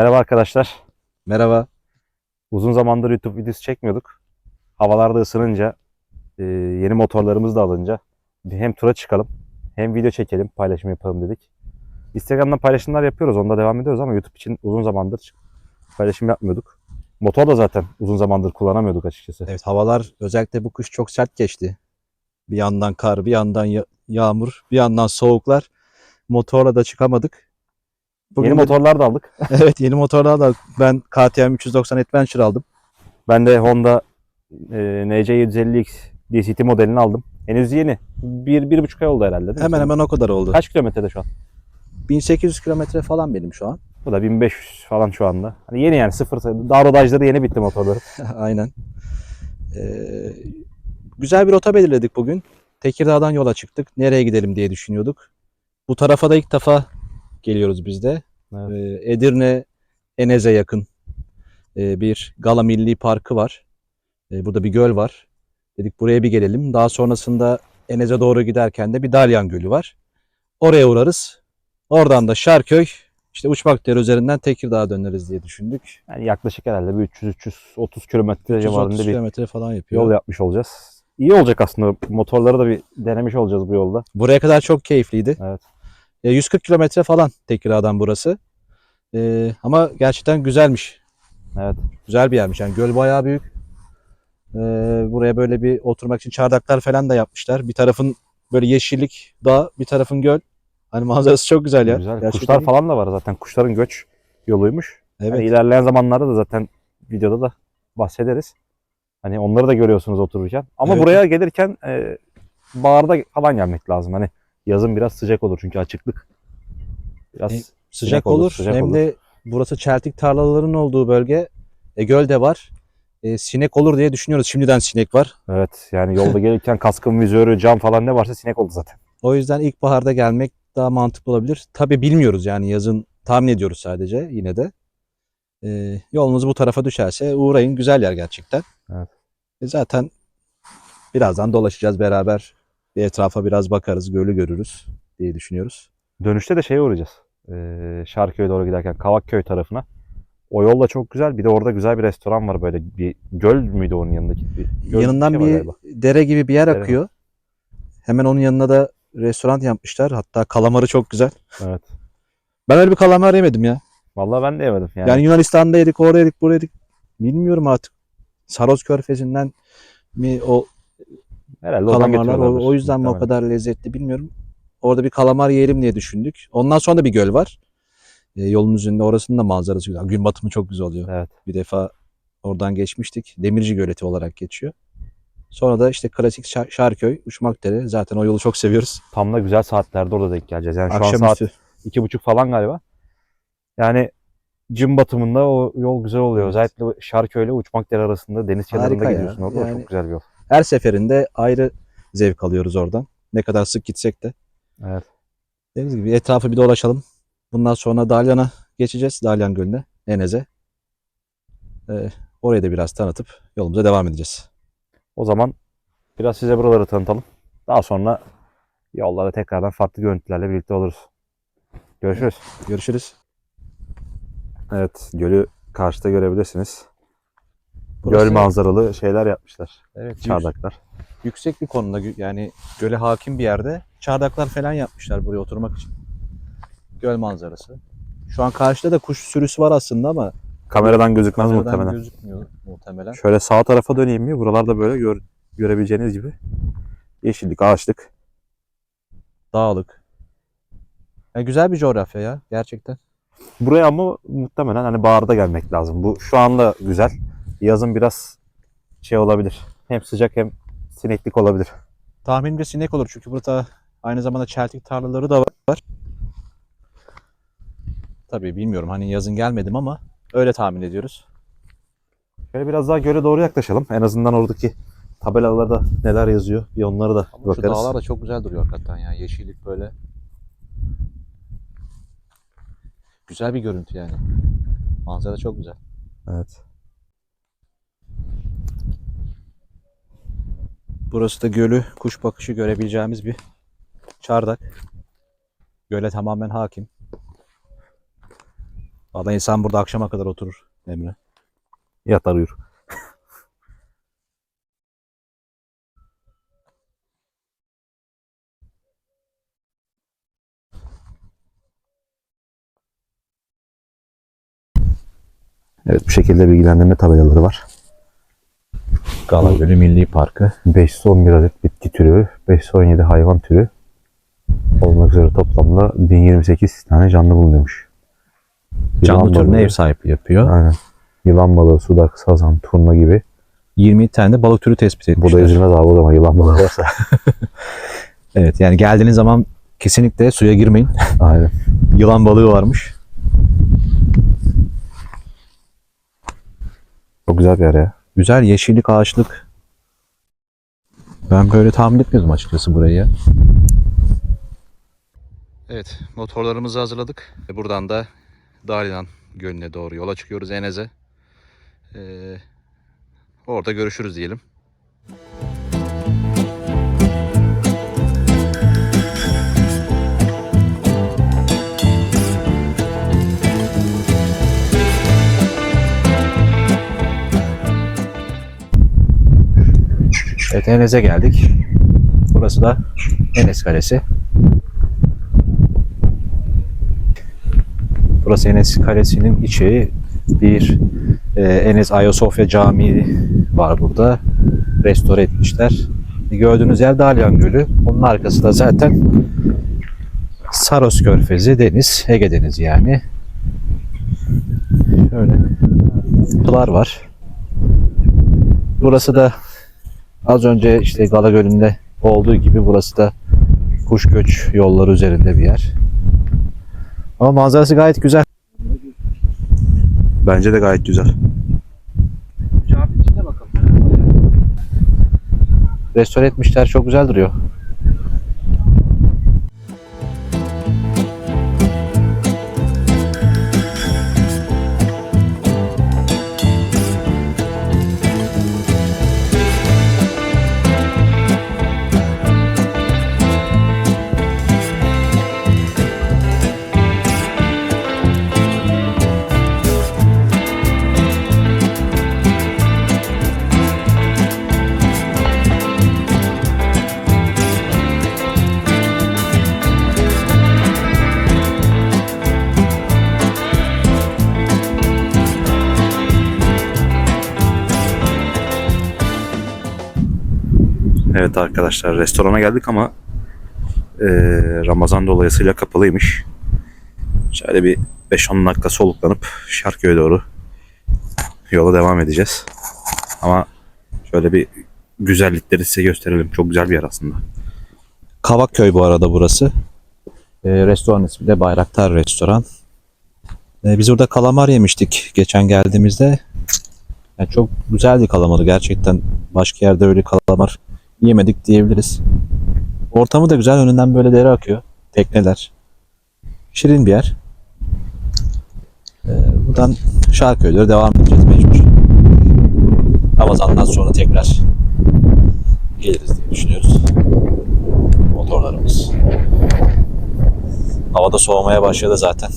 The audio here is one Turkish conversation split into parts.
Merhaba arkadaşlar. Merhaba. Uzun zamandır YouTube videosu çekmiyorduk. Havalarda ısınınca, e, yeni motorlarımız da alınca hem tura çıkalım hem video çekelim, paylaşım yapalım dedik. Instagram'dan paylaşımlar yapıyoruz, onda devam ediyoruz ama YouTube için uzun zamandır paylaşım yapmıyorduk. Motor da zaten uzun zamandır kullanamıyorduk açıkçası. Evet havalar özellikle bu kış çok sert geçti. Bir yandan kar, bir yandan ya- yağmur, bir yandan soğuklar. Motorla da çıkamadık. Bugün yeni de- motorlar da aldık. evet yeni motorlar da ben KTM 390 Adventure aldım. Ben de Honda e, NC750X DCT modelini aldım. Henüz yeni. Bir, bir buçuk ay oldu herhalde? Hemen hemen o kadar oldu. Kaç kilometrede şu an? 1800 kilometre falan benim şu an. Bu da 1500 falan şu anda. Hani yeni yani sıfır. Daha rodajları yeni bitti motorları. Aynen. Ee, güzel bir rota belirledik bugün. Tekirdağ'dan yola çıktık. Nereye gidelim diye düşünüyorduk. Bu tarafa da ilk defa geliyoruz biz de. Evet. Ee, Edirne Enez'e yakın ee, bir Gala Milli Parkı var. Ee, burada bir göl var. Dedik buraya bir gelelim. Daha sonrasında Enez'e doğru giderken de bir Dalyan Gölü var. Oraya uğrarız. Oradan da Şarköy, işte Uçmakdere üzerinden Tekirdağ'a döneriz diye düşündük. Yani yaklaşık herhalde bir 300-330 kilometre civarında 130 bir kilometre falan yapıyor. yol yapmış olacağız. İyi olacak aslında. Motorları da bir denemiş olacağız bu yolda. Buraya kadar çok keyifliydi. Evet. E, 140 kilometre falan Tekirdağ'dan burası. E, ama gerçekten güzelmiş. Evet. Güzel bir yermiş. Yani göl bayağı büyük. E, buraya böyle bir oturmak için çardaklar falan da yapmışlar. Bir tarafın böyle yeşillik dağ, bir tarafın göl. Hani manzarası çok güzel ya. Güzel. Gerçekten Kuşlar iyi. falan da var zaten. Kuşların göç yoluymuş. Evet. Hani ilerleyen zamanlarda da zaten videoda da bahsederiz. Hani onları da görüyorsunuz otururken. Ama Evet. buraya gelirken e, baharda falan gelmek lazım. Hani yazın biraz sıcak olur çünkü açıklık. Biraz E, Sıcak, Sıcak olur, olur. sıcak Hem olur. de burası çeltik tarlalarının olduğu bölge. E, göl de var. E, sinek olur diye düşünüyoruz. Şimdiden sinek var. evet yani yolda gelirken kaskın, vizörü, cam falan ne varsa sinek oldu zaten. O yüzden ilkbaharda gelmek daha mantıklı olabilir. Tabi bilmiyoruz yani yazın tahmin ediyoruz sadece yine de. Ee, yolunuz bu tarafa düşerse uğrayın. Güzel yer gerçekten. Evet. E zaten birazdan dolaşacağız beraber. Bir etrafa biraz bakarız, gölü görürüz diye düşünüyoruz. Dönüşte de şeye uğrayacağız. Ee, Şarköy'e doğru giderken Kavakköy tarafına. O yol da çok güzel. Bir de orada güzel bir restoran var böyle. Bir göl müydü onun yanındaki? Bir, göl Yanından şey bir galiba. dere gibi bir yer Dere. akıyor. Hemen onun yanına da restoran yapmışlar. Hatta kalamarı çok güzel. Evet. Ben öyle bir kalamar yemedim ya. Vallahi ben de yemedim. Yani, Yani, Yunanistan'da yedik, orada yedik, buraya yedik. Bilmiyorum artık. Saros Körfezi'nden mi o herhalde kalamarlar o, o yüzden mi o kadar lezzetli bilmiyorum. Orada bir kalamar yiyelim diye düşündük. Ondan sonra da bir göl var. E, yolun üzerinde orasının da manzarası güzel. Gün batımı çok güzel oluyor. Evet. Bir defa oradan geçmiştik. Demirci Göleti olarak geçiyor. Sonra da işte klasik Şar- Şarköy, Uçmakdere. Zaten o yolu çok seviyoruz. Tam da güzel saatlerde orada denk geleceğiz. Yani şu an saat iki buçuk falan galiba. Yani gün batımında o yol güzel oluyor. Özellikle Şarköy ile Uçmakdere arasında deniz kenarında gidiyorsun orada. Yani- çok güzel bir yol. Her seferinde ayrı zevk alıyoruz oradan. Ne kadar sık gitsek de. Evet. Dediğimiz gibi etrafı bir dolaşalım. Bundan sonra Dalyan'a geçeceğiz. Dalyan Gölü'ne, Enez'e. Ee, orayı da biraz tanıtıp yolumuza devam edeceğiz. O zaman biraz size buraları tanıtalım. Daha sonra yollarda tekrardan farklı görüntülerle birlikte oluruz. Görüşürüz. Görüşürüz. Evet, gölü karşıda görebilirsiniz. Burası- Göl manzaralı şeyler yapmışlar. Evet, Çardaklar. yüksek bir konumda yani göle hakim bir yerde çardaklar falan yapmışlar buraya oturmak için. Göl manzarası. Şu an karşıda da kuş sürüsü var aslında ama Kameradan gözükmez kameradan muhtemelen. gözükmüyor muhtemelen. Şöyle sağ tarafa döneyim mi? Buralarda böyle gör, görebileceğiniz gibi yeşillik, ağaçlık. Dağlık. Yani güzel bir coğrafya ya gerçekten. Buraya ama muhtemelen hani baharda gelmek lazım. Bu şu anda güzel. Yazın biraz şey olabilir. Hem sıcak hem sineklik olabilir. Tahminimce sinek olur çünkü burada aynı zamanda çeltik tarlaları da var. Tabii bilmiyorum hani yazın gelmedim ama öyle tahmin ediyoruz. Şöyle biraz daha göle doğru yaklaşalım. En azından oradaki tabelalarda neler yazıyor bir onları da Ama şu bakarız. dağlar da çok güzel duruyor hakikaten ya. Yeşillik böyle. Güzel bir görüntü yani. Manzara çok güzel. Evet. Burası da gölü kuş bakışı görebileceğimiz bir çardak. Göle tamamen hakim. Vallahi insan burada akşama kadar oturur Emre. Yatar uyur. Evet bu şekilde bilgilendirme tabelaları var. Gala Gölü Milli Parkı. 511 adet bitki türü, 517 hayvan türü olmak üzere toplamda 1028 tane canlı bulunuyormuş. Canlı Yılan türüne balığı, ev sahipliği yapıyor. Aynen. Yılan balığı, sudak, sazan, turna gibi. 20 tane de balık türü tespit Bu etmişler. da ezilmez abi o zaman yılan balığı varsa. Evet yani geldiğiniz zaman kesinlikle suya girmeyin. Aynen. Yılan balığı varmış. Çok güzel bir yer ya. Güzel yeşillik, ağaçlık. Ben böyle tahmin etmiyordum açıkçası burayı. Evet, motorlarımızı hazırladık. Buradan da Dalinan Gölü'ne doğru yola çıkıyoruz Enez'e. Ee, orada görüşürüz diyelim. Evet Enes'e geldik. Burası da Enes Kalesi. Burası Enes Kalesi'nin içi. Bir e, Enes Ayasofya Camii var burada. Restore etmişler. Gördüğünüz yer Dalyan Gölü. Onun arkası da zaten Saros Körfezi, deniz, Ege Denizi yani. Şöyle yapılar var. Burası da Az önce işte Gala Gölü'nde olduğu gibi burası da kuş göç yolları üzerinde bir yer. Ama manzarası gayet güzel. Bence de gayet güzel. Restore etmişler çok güzel duruyor. Evet arkadaşlar restorana geldik ama eee, Ramazan dolayısıyla kapalıymış. Şöyle bir 5-10 dakika soluklanıp Şarköy'e doğru yola devam edeceğiz. Ama şöyle bir güzellikleri size gösterelim. Çok güzel bir yer aslında. Kavakköy bu arada burası. Ee, restoran ismi de Bayraktar Restoran. Ee, biz orada kalamar yemiştik geçen geldiğimizde. Yani çok güzeldi kalamarı gerçekten. Başka yerde öyle kalamar yemedik diyebiliriz. Ortamı da güzel. Önünden böyle dere akıyor. Tekneler. Şirin bir yer. Ee, buradan Şarköy'lere devam edeceğiz mecbur. Ramazan'dan sonra tekrar geliriz diye düşünüyoruz motorlarımız. Havada soğumaya başladı zaten.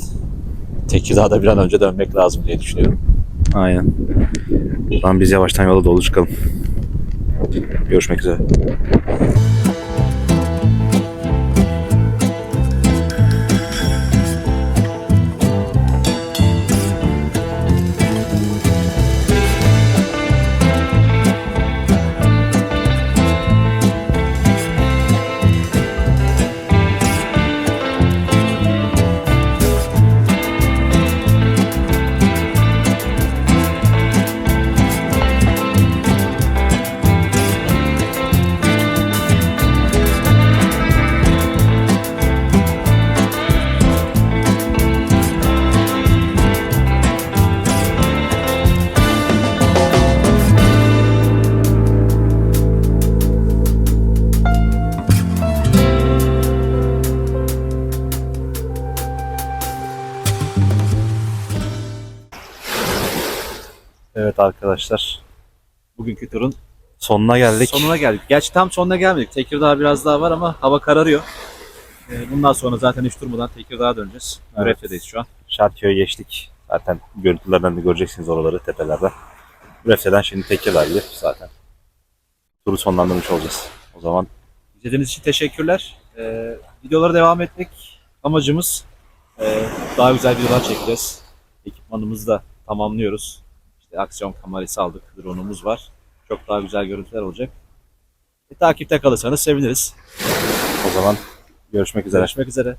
Tekirdağ'da bir an önce dönmek lazım diye düşünüyorum. Aynen. Zaman biz yavaştan yola doğru çıkalım. Görüşmek üzere. Evet arkadaşlar. Bugünkü turun Sonuna geldik. sonuna geldik. Gerçi tam sonuna gelmedik. Tekirdağ biraz daha var ama hava kararıyor. Ee, Bundan sonra zaten hiç durmadan Tekirdağ'a döneceğiz. Evet. Ürefte'deyiz şu an. Şarköy'e geçtik. Zaten görüntülerden de göreceksiniz oraları tepelerden. Refse'den şimdi Tekirdağ'yı zaten. Turu sonlandırmış olacağız. O zaman İzlediğiniz için teşekkürler. Ee, videolara devam etmek amacımız. Ee, daha güzel videolar çekeceğiz. Ekipmanımızı da tamamlıyoruz. İşte aksiyon kamerası aldık, drone'umuz var. Çok daha güzel görüntüler olacak. E, takipte kalırsanız seviniriz. o zaman görüşmek üzere. Görüşmek üzere.